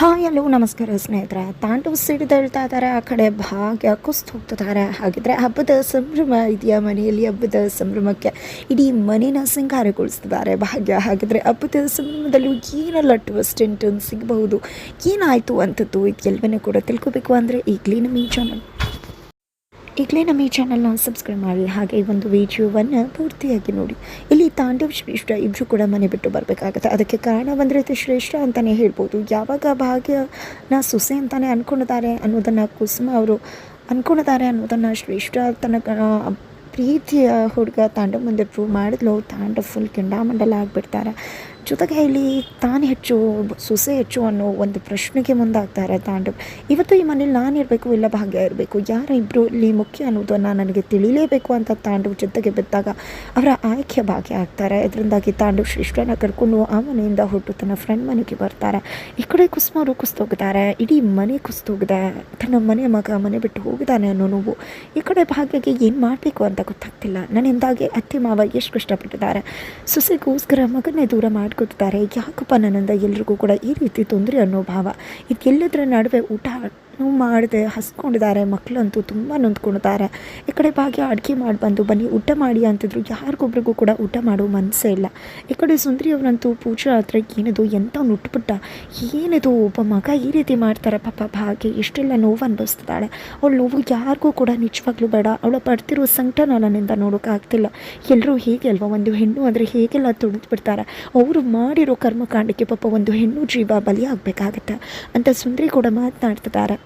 Hi hello ನಮಸ್ಕಾರ ಸ್ನೇಹಿತರೆ. ತಾಂಡವ ಸಿಡಿದೇಳ್ತಾ ಇದ್ದಾರೆ, ಆ ಕಡೆ ಭಾಗ್ಯ ಕುಸ್ತು ಹೋಗ್ತಿದ್ದಾರೆ. ಹಾಗಿದ್ರೆ ಹಬ್ಬದ ಸಂಭ್ರಮ ಇದೆಯಾ ಮನೆಯಲ್ಲಿ? ಹಬ್ಬದ ಸಂಭ್ರಮಕ್ಕೆ ಇಡೀ ಮನೇನ ಸಿಂಗಾರಗೊಳಿಸ್ತಿದ್ದಾರೆ ಭಾಗ್ಯ. ಹಾಗಿದ್ರೆ ಹಬ್ಬದ ಸಂಭ್ರಮದಲ್ಲೂ ಏನೆಲ್ಲ ಟ್ವಿಸ್ಟ್ ಸಿಗಬಹುದು? ಏನಾಯಿತು ಅಂಥದ್ದು ಇದೆಲ್ಲವನ್ನೂ ಕೂಡ ತಿಳ್ಕೊಬೇಕು ಅಂದರೆ ಈಗಲೇ ನಮ್ಮ ಈ ಚಾನಲ್ ಈಗಲೇ ನಮ್ಮ ಈ ಚಾನಲ್ನ ಸಬ್ಸ್ಕ್ರೈಬ್ ಮಾಡಿ, ಹಾಗೆ ಈ ಒಂದು ವಿಡಿಯೋವನ್ನು ಪೂರ್ತಿಯಾಗಿ ನೋಡಿ. ಇಲ್ಲಿ ತಾಂಡವ್ ಶ್ರೇಷ್ಠ ಇಬ್ಬರು ಕೂಡ ಮನೆ ಬಿಟ್ಟು ಬರಬೇಕಾಗತ್ತೆ. ಅದಕ್ಕೆ ಕಾರಣ ಒಂದು ರೀತಿ ಶ್ರೇಷ್ಠ ಅಂತಲೇ ಹೇಳ್ಬೋದು. ಯಾವಾಗ ಭಾಗ್ಯನ ಸೊಸೆ ಅಂತಲೇ ಅಂದ್ಕೊಂಡಿದ್ದಾರೆ ಅನ್ನೋದನ್ನು ಕುಸುಮ ಅವರು ಅಂದ್ಕೊಂಡಿದ್ದಾರೆ ಅನ್ನೋದನ್ನು ಶ್ರೇಷ್ಠ ತನಕ ಪ್ರೀತಿಯ ಹುಡುಗ ತಾಂಡವ್ ಮುಂದೆ ಪ್ರೂವ್ ಮಾಡಿದ್ಲು. ತಾಂಡವ್ ಫುಲ್ ಕೆಂಡಾಮಂಡಲ ಆಗಿಬಿಡ್ತಾರೆ. ಜೊತೆಗೆ ಇಲ್ಲಿ ತಾನು ಹೆಚ್ಚು ಸೊಸೆ ಹೆಚ್ಚು ಅನ್ನೋ ಒಂದು ಪ್ರಶ್ನೆಗೆ ಮುಂದಾಗ್ತಾರೆ ತಾಂಡವ್ ಇವತ್ತು ಈ ಮನೇಲಿ ನಾನು ಇರಬೇಕು, ಇಲ್ಲ ಭಾಗ್ಯ ಇರಬೇಕು, ಯಾರ ಇಬ್ಬರು ಇಲ್ಲಿ ಮುಖ್ಯ ಅನ್ನೋದನ್ನು ನನಗೆ ತಿಳಿಲೇಬೇಕು ಅಂತ ತಾಂಡವ್ ಜೊತೆಗೆ ಬಿದ್ದಾಗ ಅವರ ಆಯ್ಕೆ ಭಾಗ್ಯ ಆಗ್ತಾರೆ. ಇದರಿಂದಾಗಿ ತಾಂಡವ್ ಶ್ರೇಷ್ಠನ ಕರ್ಕೊಂಡು ಆ ಮನೆಯಿಂದ ಹೊರಟು ತನ್ನ ಫ್ರೆಂಡ್ ಮನೆಗೆ ಬರ್ತಾರೆ. ಈ ಕಡೆ ಕುಸುಮರು ಕುಸ್ತೋಗಿದ್ದಾರೆ, ಇಡೀ ಮನೆ ಕುಸ್ತೋಗಿದೆ, ತನ್ನ ಮನೆ ಮಗ ಮನೆ ಬಿಟ್ಟು ಹೋಗಿದ್ದಾನೆ ಅನ್ನೋ ನೋವು. ಈ ಕಡೆ ಭಾಗ್ಯಕ್ಕೆ ಏನು ಮಾಡಬೇಕು ಅಂತ ಗೊತ್ತಾಗ್ತಿಲ್ಲ. ನನ್ನಿಂದಾಗಿ ಅತ್ತೆ ಮಾವ ಎಷ್ಟು ಕಷ್ಟಪಟ್ಟಿದ್ದಾರೆ. ಸೊಸೆಗೋಸ್ಕರ ಮಗನೇ ದೂರ ಮಾಡ್ಕೊತಿದ್ದಾರೆ ಯಾಕಪ್ಪ ನನ್ನಂದ ಎಲ್ರಿಗೂ ಕೂಡ ಈ ರೀತಿ ತೊಂದರೆ ಅನ್ನೋ ಭಾವ. ಇದೆಲ್ಲದರ ನಡುವೆ ಊಟ ಮಾಡದೆ ಹಸ್ಕೊಂಡಿದ್ದಾರೆ ಮಕ್ಕಳಂತೂ ತುಂಬ ನೊಂದ್ಕೊಂಡಿದ್ದಾರೆ ಈ ಕಡೆ ಭಾಗ್ಯ ಅಡುಗೆ ಮಾಡಿ ಬಂದು, ಬನ್ನಿ ಊಟ ಮಾಡಿ ಅಂತಿದ್ರು. ಯಾರಿಗೊಬ್ರಿಗೂ ಕೂಡ ಊಟ ಮಾಡೋ ಮನಸ್ಸೇ ಇಲ್ಲ. ಈ ಕಡೆ ಸುಂದರಿ ಅವರಂತೂ ಪೂಜಾ ಹತ್ರ ಏನಿದು ಎಂಥ ನುಟ್ಬಿಟ್ಟ ಏನಿದು ಒಬ್ಬ ಮಗ ಈ ರೀತಿ ಮಾಡ್ತಾರೆ. ಪಾಪ ಭಾಗ್ಯ ಎಷ್ಟೆಲ್ಲ ನೋವು ಅನುಭವಿಸ್ತಿದ್ದಾಳೆ. ಅವಳು ನೋವು ಯಾರಿಗೂ ಕೂಡ ನಿಜವಾಗ್ಲೂ ಬೇಡ. ಅವಳು ಪಡ್ತಿರೋ ಸಂಕಟನ ನನ್ನಿಂದ ನೋಡೋಕ್ಕಾಗ್ತಿಲ್ಲ ಎಲ್ಲರೂ ಹೇಗೆ ಅಲ್ವಾ? ಒಂದು ಹೆಣ್ಣು ಅಂದರೆ ಹೇಗೆಲ್ಲ ಬಿಡ್ತಾರೆ? ಅವರು ಮಾಡಿರೋ ಕರ್ಮಕಾಂಡಕ್ಕೆ ಪಾಪ ಒಂದು ಹೆಣ್ಣು ಜೀವ ಬಲಿಯಾಗಬೇಕಾಗತ್ತೆ ಅಂತ ಸುಂದರಿ ಕೂಡ ಮಾತನಾಡ್ತಿದ್ದಾರೆ.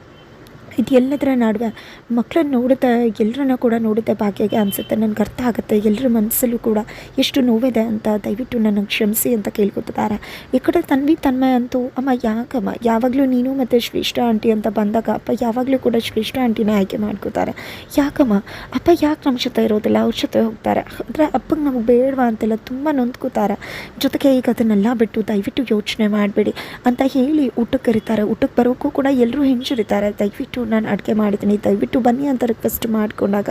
ಇದೆಲ್ಲದರ ನಡುವೆ ಮಕ್ಕಳನ್ನ ನೋಡುತ್ತೆ ಎಲ್ಲರನ್ನ ಕೂಡ ನೋಡುತ್ತೆ, ಭಾಗ್ಯಗೆ ಅನಿಸುತ್ತೆ, ನನಗೆ ಅರ್ಥ ಆಗುತ್ತೆ ಎಲ್ಲರ ಮನಸ್ಸಲ್ಲೂ ಕೂಡ ಎಷ್ಟು ನೋವಿದೆ ಅಂತ ದಯವಿಟ್ಟು ನನಗೆ ಕ್ಷಮಿಸಿ ಅಂತ ಕೇಳ್ಕೊತಿದ್ದಾರೆ. ಈ ಕಡೆ ತನ್ವಿ, ತನ್ಮಯ ಅಂತೂ, ಅಮ್ಮ, ಯಾಕಮ್ಮ? ಯಾವಾಗಲೂ ನೀನು ಮತ್ತು ಶ್ರೇಷ್ಠ ಆಂಟಿ ಅಂತ ಬಂದಾಗ ಅಪ್ಪ ಯಾವಾಗಲೂ ಕೂಡ ಶ್ರೇಷ್ಠ ಆಂಟಿನೇ ಆಯ್ಕೆ ಮಾಡ್ಕೋತಾರೆ. ಯಾಕಮ್ಮ? ಅಪ್ಪ ಯಾಕೆ ನಮ್ಮ ಜೊತೆ ಇರೋದಿಲ್ಲ? ಅವ್ರ ಜೊತೆ ಹೋಗ್ತಾರೆ. ಅಂದರೆ ಅಪ್ಪಗೆ ನಮಗೆ ಬೇಡವಾ ಅಂತೆಲ್ಲ ತುಂಬ ನೊಂದ್ಕೋತಾರೆ. ಜೊತೆಗೆ ಈಗ ಅದನ್ನೆಲ್ಲ ಬಿಟ್ಟು ದಯವಿಟ್ಟು ಯೋಚನೆ ಮಾಡಬೇಡಿ ಅಂತ ಹೇಳಿ ಊಟಕ್ಕೆ ಕರೀತಾರೆ. ಊಟಕ್ಕೆ ಬರೋಕ್ಕೂ ಕೂಡ ಎಲ್ಲರೂ ಹಿಂಜರಿತಾರೆ. ದಯವಿಟ್ಟು ನಾನು ಅಡುಗೆ ಮಾಡಿದ್ದೀನಿ. ದಯವಿಟ್ಟು ಬನ್ನಿ ಅಂತ ರಿಕ್ವೆಸ್ಟ್ ಮಾಡಿಕೊಂಡಾಗ.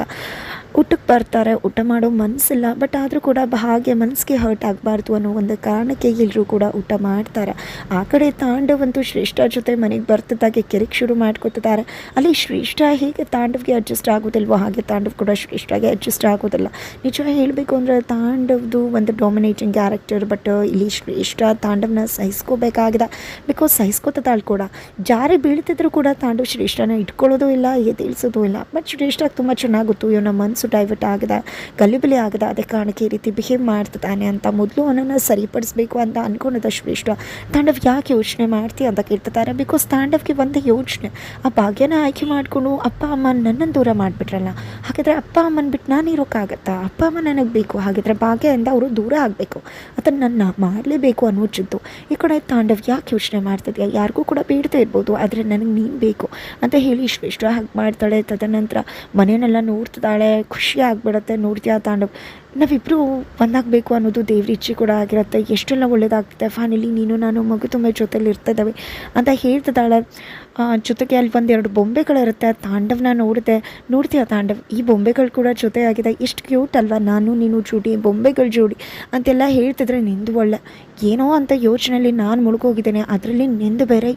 ಊಟಕ್ಕೆ ಬರ್ತಾರೆ, ಊಟ ಮಾಡೋ ಮನಸ್ಸಿಲ್ಲ ಬಟ್ ಆದರೂ ಕೂಡ ಹಾಗೆ ಮನಸ್ಸಿಗೆ ಹರ್ಟ್ ಆಗಬಾರ್ದು ಅನ್ನೋ ಒಂದು ಕಾರಣಕ್ಕೆ ಎಲ್ಲರೂ ಕೂಡ ಊಟ ಮಾಡ್ತಾರೆ. ಆ ಕಡೆ ತಾಂಡವಂತೂ ಶ್ರೇಷ್ಠ ಜೊತೆ ಮನೆಗೆ ಬರ್ತಿದ್ದಾಗೆ ಕೆರೆಗೆ ಶುರು ಮಾಡ್ಕೊತಿದ್ದಾರೆ. ಅಲ್ಲಿ ಶ್ರೇಷ್ಠ ಹೇಗೆ ತಾಂಡವ್ಗೆ ಅಡ್ಜಸ್ಟ್ ಆಗೋದಿಲ್ವೋ ಹಾಗೆ ತಾಂಡವ್ ಕೂಡ ಶ್ರೇಷ್ಠಗೆ ಅಡ್ಜಸ್ಟ್ ಆಗೋದಿಲ್ಲ. ನಿಜ ಹೇಳಬೇಕು ಅಂದರೆ ತಾಂಡವ್ದು ಒಂದು ಡಾಮಿನೇಟಿಂಗ್ ಕ್ಯಾರೆಕ್ಟರ್ ಬಟ್ ಇಲ್ಲಿ ಶ್ರೇಷ್ಠ ತಾಂಡವ್ನ ಸಹಿಸ್ಕೋಬೇಕಾಗಿದೆ. ಬಿಕಾಸ್ ಸಹಿಸ್ಕೋತದಾಳು ಕೂಡ. ಜಾರಿ ಬೀಳ್ತಿದ್ರು ಕೂಡ ತಾಂಡವ್ ಶ್ರೇಷ್ಠನ ಇಟ್ಕೊಳ್ಳೋದು ಇಲ್ಲ, ಎದ್ದೇಳಿಸೋದು ಇಲ್ಲ. ಬಟ್ ಶ್ರೇಷ್ಠ ತುಂಬ ಚೆನ್ನಾಗಿ ಗೊತ್ತು, ಇವನ ಮನಸ್ಸು ಡೈವರ್ಟ್ ಆಗಿದೆ ಗಲಿಬಿಲಿ ಆಗಿದೆ. ಅದೇ ಕಾರಣಕ್ಕೆ ಈ ರೀತಿ ಬಿಹೇವ್ ಮಾಡ್ತಿದ್ದಾನೆ ಅಂತ ಮೊದಲು ಅವನನ್ನು ಸರಿಪಡಿಸಬೇಕು ಅಂತ ಅಂದ್ಕೊಂಡಿದ್ದ ಶ್ರೇಷ್ಠ. ತಾಂಡವ್ ಯಾಕೆ ಯೋಚನೆ ಮಾಡ್ತೀಯ ಅಂತ ಕೇಳ್ತಿದ್ದಾರೆ. ಬಿಕಾಸ್ ತಾಂಡವ್ಗೆ ಒಂದು ಯೋಚನೆ. ಆ ಭಾಗ್ಯನ ಆಯ್ಕೆ ಮಾಡಿಕೊಂಡು ಅಪ್ಪ, ಅಮ್ಮ ನನ್ನನ್ನು ದೂರ ಮಾಡಿಬಿಟ್ರಲ್ಲ. ಹಾಗಾದರೆ ಅಪ್ಪ, ಅಮ್ಮನ ಬಿಟ್ಟು ನಾನು ಇರೋಕ್ಕಾಗತ್ತಾ? ಅಪ್ಪ, ಅಮ್ಮ ನನಗೆ ಬೇಕು. ಹಾಗಿದ್ರೆ ಭಾಗ್ಯದಿಂದ ಅವರು ದೂರ ಆಗಬೇಕು. ಅದನ್ನು ನನ್ನ ಮಾಡಲೇಬೇಕು ಅನ್ನೋಚಿದ್ದು ಈ ಕಡೆ ತಾಂಡವ್ ಯಾಕೆ ಯೋಚನೆ ಮಾಡ್ತಿದ್ಯಾ? ಯಾರಿಗೂ ಕೂಡ ಬೇಡದೇ ಇರ್ಬೋದು. ಆದರೆ ನನಗೆ ನೀನು ಬೇಕು ಅಂತ ಹೇಳಿ ಶ್ರೇಷ್ಠ ಹಾಗೆ ಮಾಡ್ತಾಳೆ. ತದನಂತರ ಮನೆಯನ್ನೆಲ್ಲ ನೋಡ್ತಿದ್ದಾಳೆ. ಖುಷಿ ಆಗಿಬಿಡುತ್ತೆ, ನೋಡ್ತೀಯ ತಾಂಡವ್ ನಾವಿಬ್ಬರು ಒಂದಾಗಬೇಕು ಅನ್ನೋದು ದೇವ್ರ ಇಚ್ಛೆ ಕೂಡ ಆಗಿರುತ್ತೆ. ಎಷ್ಟೆಲ್ಲ ಒಳ್ಳೇದಾಗ್ತದೆ ಫೈನಲಿ ನೀನು ನಾನು ಮಗು ತುಂಬ ಜೊತೆಲಿ ಇರ್ತಿದ್ದಾವೆ ಅಂತ ಹೇಳ್ತಿದ್ದಾಳೆ. ಜೊತೆಗೆ ಅಲ್ಲಿ ಒಂದೆರಡು ಬೊಂಬೆಗಳಿರುತ್ತೆ. ತಾಂಡವ್ನ ನೋಡಿದೆ. ನೋಡ್ತೀಯ ತಾಂಡವ್? ಈ ಬೊಂಬೆಗಳು ಕೂಡ ಜೊತೆ ಆಗಿದೆ ಎಷ್ಟು ಕ್ಯೂಟ್ ಅಲ್ವಾ? ನಾನು, ನೀನು ಜೋಡಿ, ಬೊಂಬೆಗಳ ಜೋಡಿ ಅಂತೆಲ್ಲ ಹೇಳ್ತಿದ್ರೆ ನಿಂದು ಒಳ್ಳೆ ಏನೋ ಅಂತ ಯೋಚನೆಯಲ್ಲಿ ನಾನು ಮುಳುಗೋಗಿದ್ದೇನೆ. ಅದರಲ್ಲಿ ನಿಂದು ಬೇರೆ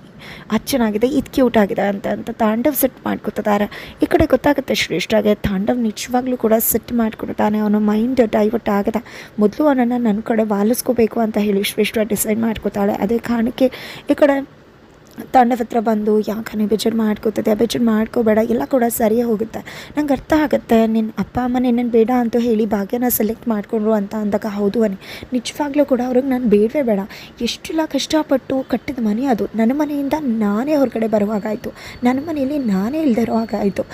ಅಚ್ಚನಾಗಿದೆ, ಇದು ಕ್ಯೂಟ್ ಆಗಿದೆ ಅಂತ ಅಂತ ತಾಂಡವ್ ಸೆಟ್ ಮಾಡ್ಕೊತಿದ್ದಾರೆ ಈ ಕಡೆ ಗೊತ್ತಾಗುತ್ತೆ ಶ್ರೇಷ್ಠಾಗೆ. ತಾಂಡವ್ ನಿಜವಾಗ್ಲೂ ಕೂಡ ಸೆಟ್ ಮಾಡ್ಕೊಡ್ತಾನೆ ಅವನ ಮೈಂಡ್ ಡೈವರ್ಟ್ ಆಗದ. ಮೊದಲು ಅವನನ್ನು ನನ್ನ ಕಡೆ ವಾಲಿಸ್ಕೋಬೇಕು ಅಂತ ಹೇಳಿ ಶ್ರೇಷ್ಠ ಡಿಸೈಡ್ ಮಾಡ್ಕೊತಾಳೆ. ಅದೇ ಕಾರಣಕ್ಕೆ ಈ ಕಡೆ ತಾಂಡವ ಹತ್ರ ಬಂದು ಯಾಕೆ ಬೇಜಾರು ಮಾಡ್ಕೋತದೆ ಬೇಜಾರು ಮಾಡ್ಕೋಬೇಡ, ಎಲ್ಲ ಕೂಡ ಸರಿಯಾಗಿ ಹೋಗುತ್ತೆ. ನಂಗೆ ಅರ್ಥ ಆಗುತ್ತೆ ನಿನ್ನ ಅಪ್ಪ ಅಮ್ಮ ನಿನ್ನನ್ನು ಬೇಡ ಅಂತ ಹೇಳಿ ಭಾಗ್ಯನ ಸೆಲೆಕ್ಟ್ ಮಾಡಿಕೊಂಡ್ರು ಅಂತ ಅಂದಾಗ ಹೌದು ಅನಿ. ನಿಜವಾಗ್ಲೂ ಕೂಡ ಅವ್ರಿಗೆ ನಾನು ಬೇಡವೇ ಬೇಡ. ಎಷ್ಟೆಲ್ಲ ಕಷ್ಟಪಟ್ಟು ಕಟ್ಟಿದ ಮನೆ ಅದು. ನನ್ನ ಮನೆಯಿಂದ ನಾನೇ ಹೊರಗಡೆ ಬರುವಾಗಾಯಿತು ನನ್ನ ಮನೆಯಲ್ಲಿ ನಾನೇ ಇಲ್ದಿರೋ ಹಾಗಾಯಿತು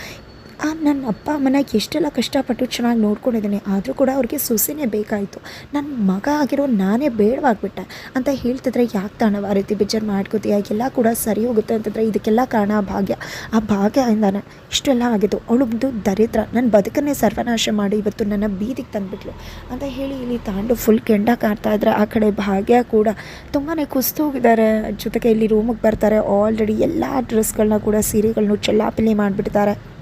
ನನ್ನ ಅಪ್ಪ ಅಮ್ಮನ ಎಷ್ಟೆಲ್ಲ ಕಷ್ಟಪಟ್ಟು ಚೆನ್ನಾಗಿ ನೋಡ್ಕೊಂಡಿದ್ದೀನಿ. ಆದರೂ ಕೂಡ ಅವ್ರಿಗೆ ಸೊಸೆನೇ ಬೇಕಾಯಿತು. ನನ್ನ ಮಗ ಆಗಿರೋ ನಾನೇ ಬೇಡವಾಗ್ಬಿಟ್ಟೆ. ಅಂತ ಹೇಳ್ತಿದ್ರೆ ಯಾಕೆ ತಾಣವ? ಆ ರೀತಿ ಬೇಜಾರು ಮಾಡ್ಕೋತೀಯ? ಎಲ್ಲ ಕೂಡ ಸರಿ ಹೋಗುತ್ತೆ ಅಂತಂದರೆ ಇದಕ್ಕೆಲ್ಲ ಕಾರಣ ಆ ಭಾಗ್ಯ. ಆ ಭಾಗ್ಯದಿಂದಾನೆ ಇಷ್ಟೆಲ್ಲ ಆಗಿದ್ದು. ಅವಳೊಬ್ದು ದರಿದ್ರ. ನನ್ನ ಬದುಕನ್ನೇ ಸರ್ವನಾಶ ಮಾಡಿ ಇವತ್ತು ನನ್ನ ಬೀದಿಗೆ ತಂದುಬಿಟ್ಲು. ಅಂತ ಹೇಳಿ ಇಲ್ಲಿ ತಾಂಡು ಫುಲ್ ಕೆಂಡ ಕಾಣ್ತಾ ಇದ್ರೆ ಆ ಕಡೆ ಭಾಗ್ಯ ಕೂಡ ತುಂಬಾ ಕುಸ್ತು ಹೋಗಿದ್ದಾರೆ. ಜೊತೆಗೆ ಇಲ್ಲಿ ರೂಮಿಗೆ ಬರ್ತಾರೆ. ಆಲ್ರೆಡಿ ಎಲ್ಲ ಡ್ರೆಸ್ಗಳನ್ನ ಕೂಡ ಸೀರೆಗಳನ್ನೂ ಚೆಲ್ಲಾಪಿಲ್ಲಿ ಮಾಡಿಬಿಡ್ತಾರೆ.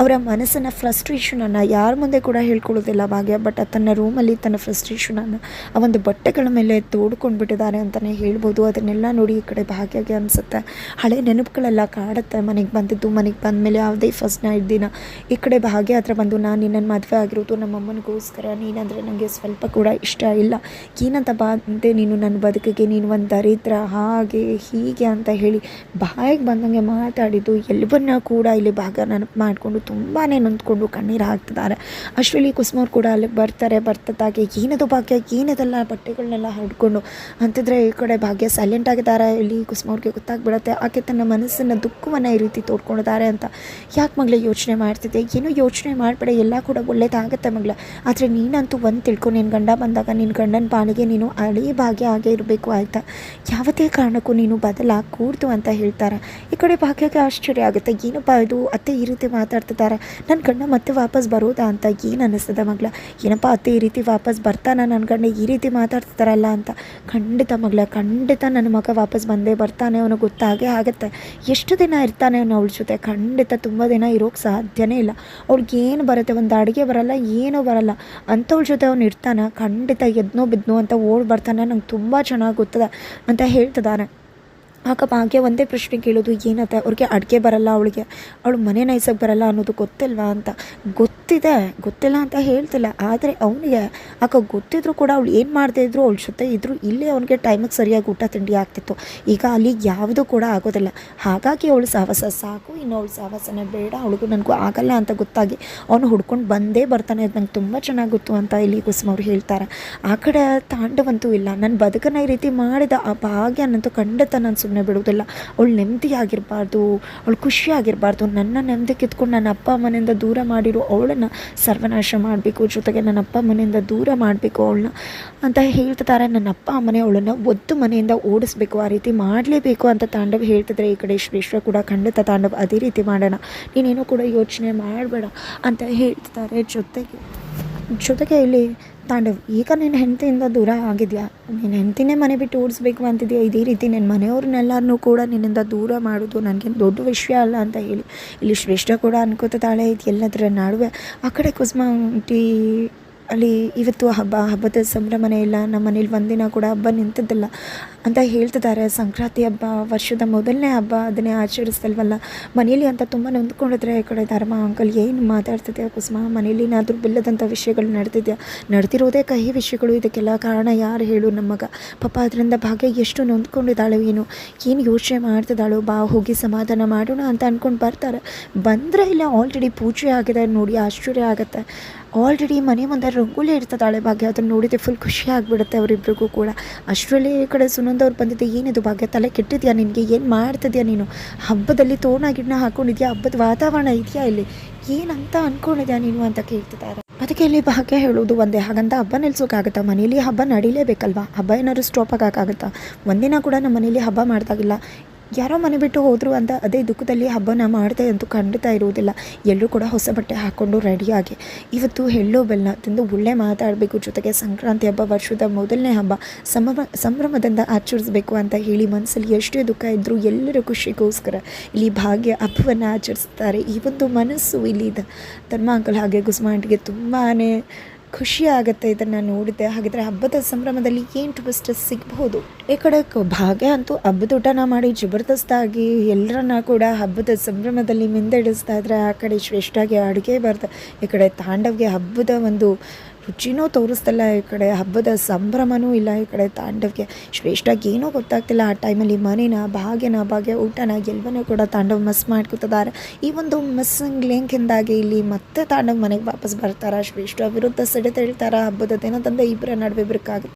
ಅವರ ಮನಸ್ಸನ್ನು ಫ್ರಸ್ಟ್ರೇಷನನ್ನು ಯಾರ ಮುಂದೆ ಕೂಡ ಹೇಳ್ಕೊಳ್ಳೋದಿಲ್ಲ ಭಾಗ್ಯ ಬಟ್ ತನ್ನ ರೂಮಲ್ಲಿ ತನ್ನ ಫ್ರಸ್ಟ್ರೇಷನನ್ನು ಆ ಒಂದು ಬಟ್ಟೆಗಳ ಮೇಲೆ ತೋಡ್ಕೊಂಡು ಬಿಟ್ಟಿದ್ದಾರೆ ಅಂತಲೇ ಹೇಳ್ಬೋದು. ಅದನ್ನೆಲ್ಲ ನೋಡಿ ಈ ಕಡೆ ಭಾಗ್ಯಗೆ ಅನಿಸುತ್ತೆ. ಹಳೆ ನೆನಪುಗಳೆಲ್ಲ ಕಾಡುತ್ತೆ. ಮನೆಗೆ ಬಂದಿದ್ದು ಮನೆಗೆ ಬಂದ ಮೇಲೆ ಯಾವುದೇ ಫಸ್ಟ್ ನೈಟ್ ದಿನ. ಈ ಕಡೆ ಭಾಗ್ಯ ಹತ್ರ ಬಂದು, ನಾನು ನಿನ್ನನ್ನು ಮದುವೆ ಆಗಿರೋದು ನಮ್ಮಮ್ಮನಿಗೋಸ್ಕರ ನೀನಂದರೆ ನನಗೆ ಸ್ವಲ್ಪ ಕೂಡ ಇಷ್ಟ ಇಲ್ಲ. ಏನಂತ ಬಂದೆ ನೀನು ನನ್ನ ಬದುಕಿಗೆ, ನೀನು ಒಂದು ದರಿದ್ರ, ಹಾಗೆ, ಹೀಗೆ ಅಂತ ಹೇಳಿ ಬಾಯಿಗೆ ಬಂದಂಗೆ ಮಾತಾಡಿದ್ದು. ಎಲ್ಲವನ್ನ ಕೂಡ ಇಲ್ಲಿ ಭಾಗ ನೆನಪು ಮಾಡಿಕೊಂಡು ತುಂಬಾ ನೊಂದ್ಕೊಂಡು ಕಣ್ಣೀರು ಹಾಕ್ತಿದ್ದಾರೆ. ಅಷ್ಟರಲ್ಲಿ ಕುಸುಮವ್ರು ಕೂಡ ಅಲ್ಲಿಗೆ ಬರ್ತಾರೆ. ಬರ್ತದಾಗೆ ಏನದು ಭಾಗ್ಯ ಏನದೆಲ್ಲ ಬಟ್ಟೆಗಳನ್ನೆಲ್ಲ ಹರಡ್ಕೊಂಡು ಅಂತಿದ್ರೆ ಈ ಕಡೆ ಭಾಗ್ಯ ಸೈಲೆಂಟ್ ಆಗಿದ್ದಾರೆ. ಇಲ್ಲಿ ಕುಸುಮವ್ರಿಗೆ ಗೊತ್ತಾಗ್ಬಿಡುತ್ತೆ. ಆಕೆ ತನ್ನ ಮನಸ್ಸನ್ನ ದುಃಖವನ್ನು ಈ ರೀತಿ ತೋಡ್ಕೊಂಡಿದ್ದಾರೆ ಅಂತ ಯಾಕೆ ಮಗಳೇ ಯೋಚನೆ ಮಾಡ್ತಿದ್ದೆ? ಏನೂ ಯೋಚನೆ ಮಾಡಬೇಡ. ಎಲ್ಲ ಕೂಡ ಒಳ್ಳೇದಾಗುತ್ತೆ ಮಗಳ. ಆದರೆ ನೀನಂತೂ ಒಂದು ತಿಳ್ಕೊ. ನಿನ್ನ ಗಂಡ ಬಂದಾಗ ನಿನ್ನ ಗಂಡನ ಪಾಲಿಗೆ ನೀನು ಹಳೇ ಭಾಗ್ಯ ಆಗೇ ಇರಬೇಕು ಆಯ್ತಾ? ಯಾವುದೇ ಕಾರಣಕ್ಕೂ ನೀನು ಬದಲಾಗಿ ಕೂಡ್ತು ಅಂತ ಹೇಳ್ತಾರೆ. ಈ ಕಡೆ ಭಾಗ್ಯಕ್ಕೆ ಆಶ್ಚರ್ಯ ಆಗುತ್ತೆ. ಏನಪ್ಪ ಇದು? ಅತ್ತೆ ಈ ರೀತಿ ಮಾತಾಡ್ತಿದ್ದಾರೆ. ನನ್ನ ಗಂಡ ಮತ್ತೆ ವಾಪಸ್ ಬರೋದಾ ಅಂತ ಏನು ಅನ್ನಿಸ್ತದೆ ಮಗಳ? ಏನಪ್ಪ ಅತ್ತೆ ಈ ರೀತಿ ವಾಪಸ್ ಬರ್ತಾನ? ನನ್ನ ಗಂಡ ಈ ರೀತಿ ಮಾತಾಡ್ತಿದ್ದಾರಲ್ಲ ಅಂತ. ಖಂಡಿತ ಮಗಳ, ಖಂಡಿತ ನನ್ನ ಮಗ ವಾಪಸ್ ಬಂದೇ ಬರ್ತಾನೆ ಅವನು ಗೊತ್ತಾಗೇ ಆಗುತ್ತೆ. ಎಷ್ಟು ದಿನ ಇರ್ತಾನೆ ಅವನು ಅವಳ ಜೊತೆ? ಖಂಡಿತ ತುಂಬ ದಿನ ಇರೋಕ್ಕೆ ಸಾಧ್ಯನೇ ಇಲ್ಲ. ಅವ್ಳಿಗೆ ಏನು ಬರುತ್ತೆ? ಒಂದು ಅಡುಗೆ ಬರಲ್ಲ, ಏನೂ ಬರಲ್ಲ. ಅಂಥವ್ಳ ಜೊತೆ ಅವನು ಇರ್ತಾನೆ? ಖಂಡಿತ ಎದ್ನೋ ಬಿದ್ನೋ ಅಂತ ಓಡ್ ಬರ್ತಾನೆ? ನಂಗೆ ತುಂಬ ಚೆನ್ನಾಗಿ ಗೊತ್ತದೆ ಅಂತ ಹೇಳ್ತಿದ್ದಾನೆ ಆಗ ಭಾಗ್ಯ ಒಂದೇ ಪ್ರಶ್ನೆ ಕೇಳೋದು ಏನತ್ತೆ ಅವ್ರಿಗೆ ಅಡುಗೆ ಬರಲ್ಲ ಅವಳಿಗೆ. ಅವಳು ಮನೆ ನೈಸಕ್ಕೆ ಬರಲ್ಲ ಅನ್ನೋದು ಗೊತ್ತಿಲ್ವಾ ಅಂತ. ಗೊತ್ತಿದೆ, ಗೊತ್ತಿಲ್ಲ ಅಂತ ಹೇಳ್ತಿಲ್ಲ. ಆದರೆ ಅವನಿಗೆ, ಆಗ ಗೊತ್ತಿದ್ರು ಕೂಡ ಅವಳು ಏನು ಮಾಡದೇ ಇದ್ರು, ಅವಳ ಜೊತೆ ಇದ್ರು, ಇಲ್ಲೇ ಅವನಿಗೆ ಟೈಮಿಗೆ ಸರಿಯಾಗಿ ಊಟ ತಿಂಡಿ ಆಗ್ತಿತ್ತು. ಈಗ ಅಲ್ಲಿ ಯಾವುದೂ ಕೂಡ ಆಗೋದಿಲ್ಲ. ಹಾಗಾಗಿ ಅವಳು ಸಾಹಸ, ಸಾಕು, ಇನ್ನು ಅವಳು ಸಾಹಸನೇ ಬೇಡ, ಅವಳಿಗೂ ನನಗೂ ಆಗಲ್ಲ ಅಂತ ಗೊತ್ತಾಗಿ ಅವನು ಹುಡ್ಕೊಂಡು ಬಂದೇ ಬರ್ತಾನೆ. ಅದು ನಂಗೆ ತುಂಬ ಚೆನ್ನಾಗಿ ಗೊತ್ತು ಅಂತ ಇಲ್ಲಿ ಕುಸುಮ ಅವ್ರು ಹೇಳ್ತಾರೆ. ಆ ಕಡೆ ತಾಂಡವಂತೂ ಇಲ್ಲ. ನನ್ನ ಬದುಕನ್ನ ಈ ರೀತಿ ಮಾಡಿದ ಆ ಭಾಗ್ಯ ನಂತೂ ಖಂಡಿತ ನಾನು ಸುಮ್ಮನೆ ಬಿಡೋದಿಲ್ಲ ಅವಳು ನೆಮ್ಮದಿಯಾಗಿರಬಾರ್ದು, ಅವಳು ಖುಷಿಯಾಗಿರಬಾರ್ದು. ನನ್ನ ನೆಮ್ಮದಿ ಕಿತ್ಕೊಂಡು ನನ್ನ ಅಪ್ಪ ಅಮ್ಮನಿಂದ ದೂರ ಮಾಡಿರೋ ಅವಳನ್ನು ಸರ್ವನಾಶ ಮಾಡಬೇಕು, ಜೊತೆಗೆ ನನ್ನ ಅಪ್ಪ ಅಮ್ಮನಿಂದ ದೂರ ಮಾಡಬೇಕು ಅವಳನ್ನ ಅಂತ ಹೇಳ್ತಿದ್ದಾರೆ. ನನ್ನ ಅಪ್ಪ ಅಮ್ಮನೇ ಅವಳನ್ನು ಒದ್ದು ಮನೆಯಿಂದ ಓಡಿಸ್ಬೇಕು, ಆ ರೀತಿ ಮಾಡಲೇಬೇಕು ಅಂತ ತಾಂಡವ್ ಹೇಳ್ತಿದ್ರೆ ಈ ಕಡೆ ಶ್ರೇಷ್ಠ ಕೂಡ ಖಂಡಿತ ತಾಂಡವ್ ಅದೇ ರೀತಿ ಮಾಡೋಣ. ನೀನೇನು ಕೂಡ ಯೋಚನೆ ಮಾಡಬೇಡ ಅಂತ ಹೇಳ್ತಿದ್ದಾರೆ. ಜೊತೆಗೆ ಜೊತೆಗೆ ಇಲ್ಲಿ ತಾಂಡವ್, ಈಗ ನಿನ್ನ ಹೆಂಡತಿಯಿಂದ ದೂರ ಆಗಿದೆಯಾ? ನಿನ್ನ ಹೆಂಡತಿನೇ ಮನೆ ಬಿಟ್ಟು ಓಡಿಸ್ಬೇಕು ಅಂತಿದೆಯಾ? ಇದೇ ರೀತಿ ನಿನ್ನ ಮನೆಯವ್ರನ್ನೆಲ್ಲರನ್ನೂ ಕೂಡ ನಿನ್ನಿಂದ ದೂರ ಮಾಡೋದು ನನಗೇನು ದೊಡ್ಡ ವಿಷಯ ಅಲ್ಲ ಅಂತ ಹೇಳಿ. ಇಲ್ಲಿ ಶ್ರೇಷ್ಠ ಕೂಡ ಅನ್ಕೋತಾಳೆ ಇದು ಎಲ್ಲದರ ನಡುವೆ. ಆ ಕಡೆ ಕುಸುಮ, ಆಂಟಿ ಅಲ್ಲಿ ಇವತ್ತು ಹಬ್ಬ ಹಬ್ಬದ ಸಂಭ್ರಮನೇ ಇಲ್ಲ, ನಮ್ಮ ಮನೇಲಿ ಒಂದಿನ ಕೂಡ ಹಬ್ಬ ನಿಂತಿದ್ದಿಲ್ಲ ಅಂತ ಹೇಳ್ತಿದ್ದಾರೆ. ಸಂಕ್ರಾಂತಿ ಹಬ್ಬ, ವರ್ಷದ ಮೊದಲನೇ ಹಬ್ಬ, ಅದನ್ನೇ ಆಚರಿಸ್ತಲ್ವಲ್ಲ? ಮನೇಲಿ ಅಂತ ತುಂಬ ನೊಂದ್ಕೊಂಡಿದ್ರೆ ಈ ಕಡೆ ಧರ್ಮ, ಅಂಕಲ್ ಏನು ಮಾತಾಡ್ತಿದ್ಯಾ ಕುಸುಮ? ಮನೇಲಿ ಏನಾದರೂ ಬಿಲ್ಲದಂಥ ವಿಷಯಗಳು ನಡೆದಿದೆಯಾ ನಡೆದಿರೋದೇ ಕಹಿ ವಿಷಯಗಳು. ಇದಕ್ಕೆಲ್ಲ ಕಾರಣ ಯಾರು ಹೇಳು ನಮ್ಮಗ ಮಗ? ಪಾಪ ಅದರಿಂದ ಭಾಗ್ಯ ಎಷ್ಟು ನೊಂದ್ಕೊಂಡಿದ್ದಾಳು ಏನು? ಏನು ಯೋಚನೆ ಮಾಡ್ತಿದ್ದಾಳು? ಬಾ, ಹೋಗಿ ಸಮಾಧಾನ ಮಾಡೋಣ ಅಂತ ಅಂದ್ಕೊಂಡು ಬರ್ತಾರೆ. ಬಂದರೆ ಇಲ್ಲ ಆಲ್ರೆಡಿ ಪೂಜೆ ಆಗಿದೆ. ನೋಡಿ, ಆಶ್ಚರ್ಯ ಆಗುತ್ತೆ. ಆಲ್ರೆಡಿ ಮನೆ ಮುಂದೆ ರಂಗೋಲಿ ಇರ್ತದಾಳೆ ಭಾಗ್ಯ. ಅದನ್ನು ನೋಡಿದ್ರೆ ಫುಲ್ ಖುಷಿ ಆಗಿಬಿಡುತ್ತೆ ಅವರಿಬ್ಬರಿಗೂ ಕೂಡ. ಅಷ್ಟರಲ್ಲಿ ಈ ಕಡೆ ಸುನಂದ ಅವ್ರು ಬಂದಿದ್ದೆ, ಏನಿದು ಭಾಗ್ಯ? ತಲೆ ಕೆಟ್ಟಿದ್ಯಾ ನಿನಗೆ? ಏನು ಮಾಡ್ತಿದ್ಯಾ ನೀನು? ಹಬ್ಬದಲ್ಲಿ ತೋರಣ ಗಿಡನ ಹಾಕೊಂಡಿದ್ಯಾ? ಹಬ್ಬದ ವಾತಾವರಣ ಇದೆಯಾ ಇಲ್ಲಿ? ಏನಂತ ಅಂದ್ಕೊಂಡಿದ್ಯಾ ನೀನು? ಅಂತ ಕೇಳ್ತಿದ್ದಾರೆ. ಅದಕ್ಕೆ ಇಲ್ಲಿ ಭಾಗ್ಯ ಹೇಳೋದು ಒಂದೇ. ಹಾಗಂತ ಹಬ್ಬ ನಿಲ್ಸೋಕ್ಕಾಗತ್ತಾ ಮನೇಲಿ ಹಬ್ಬ ನಡೀಲೇಬೇಕಲ್ವಾ? ಹಬ್ಬ ಏನಾದ್ರು ಸ್ಟಾಪ್ ಆಗೋಕ್ಕಾಗತ್ತಾ ಒಂದಿನ ಕೂಡ ನಮ್ಮ ಮನೇಲಿ ಹಬ್ಬ ಮಾಡ್ದಾಗಿಲ್ಲ. ಯಾರೋ ಮನೆ ಬಿಟ್ಟು ಹೋದರು ಅಂತ ಅದೇ ದುಃಖದಲ್ಲಿ ಹಬ್ಬನ ಮಾಡ್ತಾ ಅಂತೂ ಖಂಡಿತ ಇರುವುದಿಲ್ಲ. ಎಲ್ಲರೂ ಕೂಡ ಹೊಸ ಬಟ್ಟೆ ಹಾಕ್ಕೊಂಡು ರೆಡಿಯಾಗಿ ಇವತ್ತು ಎಳ್ಳು ಬೆಲ್ಲ ತಿಂದು ಒಳ್ಳೆ ಮಾತಾಡಬೇಕು. ಜೊತೆಗೆ ಸಂಕ್ರಾಂತಿ ಹಬ್ಬ, ವರ್ಷದ ಮೊದಲನೇ ಹಬ್ಬ ಸಂಭ್ರಮ ಸಂಭ್ರಮದಿಂದ ಆಚರಿಸಬೇಕು ಅಂತ ಹೇಳಿ ಮನಸ್ಸಲ್ಲಿ ಎಷ್ಟೇ ದುಃಖ ಇದ್ದರೂ ಎಲ್ಲರ ಖುಷಿಗೋಸ್ಕರ ಇಲ್ಲಿ ಭಾಗ್ಯ ಹಬ್ಬವನ್ನು ಆಚರಿಸ್ತಾರೆ. ಈ ಒಂದು ಮನಸ್ಸು ಇಲ್ಲಿ ಧರ್ಮ ಅಂಕಲ್ ಹಾಗೆ ಗುಸ್ಮಾಂಟಿಗೆ ತುಂಬಾ ಖುಷಿ ಆಗುತ್ತೆ ಇದನ್ನು ನೋಡಿದೆ ಹಾಗಿದ್ರೆ ಹಬ್ಬದ ಸಂಭ್ರಮದಲ್ಲಿ ಏನು ಟ್ವಿಸ್ಟ್ ಸಿಗ್ಬೋದು ಈ ಕಡೆ ಭಾಗ್ಯ ಅಂತೂ ಹಬ್ಬದ ಊಟನ ಮಾಡಿ ಜಬರ್ದಸ್ತಾಗಿ ಎಲ್ಲರನ್ನ ಕೂಡ ಹಬ್ಬದ ಸಂಭ್ರಮದಲ್ಲಿ ಮಿಂದೆಡಿಸ್ತಾ ಇದ್ರೆ ಆ ಕಡೆ ಶ್ರೇಷ್ಠಾಗಿ ಅಡುಗೆ ಬರ್ತಾ, ಈ ಕಡೆ ತಾಂಡವ್ಗೆ ಹಬ್ಬದ ಒಂದು ರುಚಿನೂ ತೋರಿಸ್ತಲ್ಲ ಈ ಕಡೆ, ಹಬ್ಬದ ಸಂಭ್ರಮನೂ ಇಲ್ಲ ಈ ಕಡೆ ತಾಂಡವಕ್ಕೆ ಶ್ರೇಷ್ಠಾಗಿ ಏನೂ ಗೊತ್ತಾಗ್ತಿಲ್ಲ ಆ ಟೈಮಲ್ಲಿ ಮನೇನ, ಭಾಗ್ಯನ, ಭಾಗ್ಯ, ಊಟನ, ಗೆಲ್ವನೂ ಕೂಡ ತಾಂಡವ್ ಮಿಸ್ ಮಾಡ್ಕೊತಿದ್ದಾರೆ. ಈ ಒಂದು ಮಿಸ್ಸಿಂಗ್ ಲಿಂಕಿಂದಾಗಿ ಇಲ್ಲಿ ಮತ್ತೆ ತಾಂಡವ್ ಮನೆಗೆ ವಾಪಸ್ ಬರ್ತಾರ. ಶ್ರೇಷ್ಠ ವಿರುದ್ಧ ಸಿಡಿತೇಳ್ತಾರ ಹಬ್ಬದ ದಿನದಂದ ಇಬ್ಬರ ನಡುವೆ ಬಿರುಕಾಗುತ್ತೆ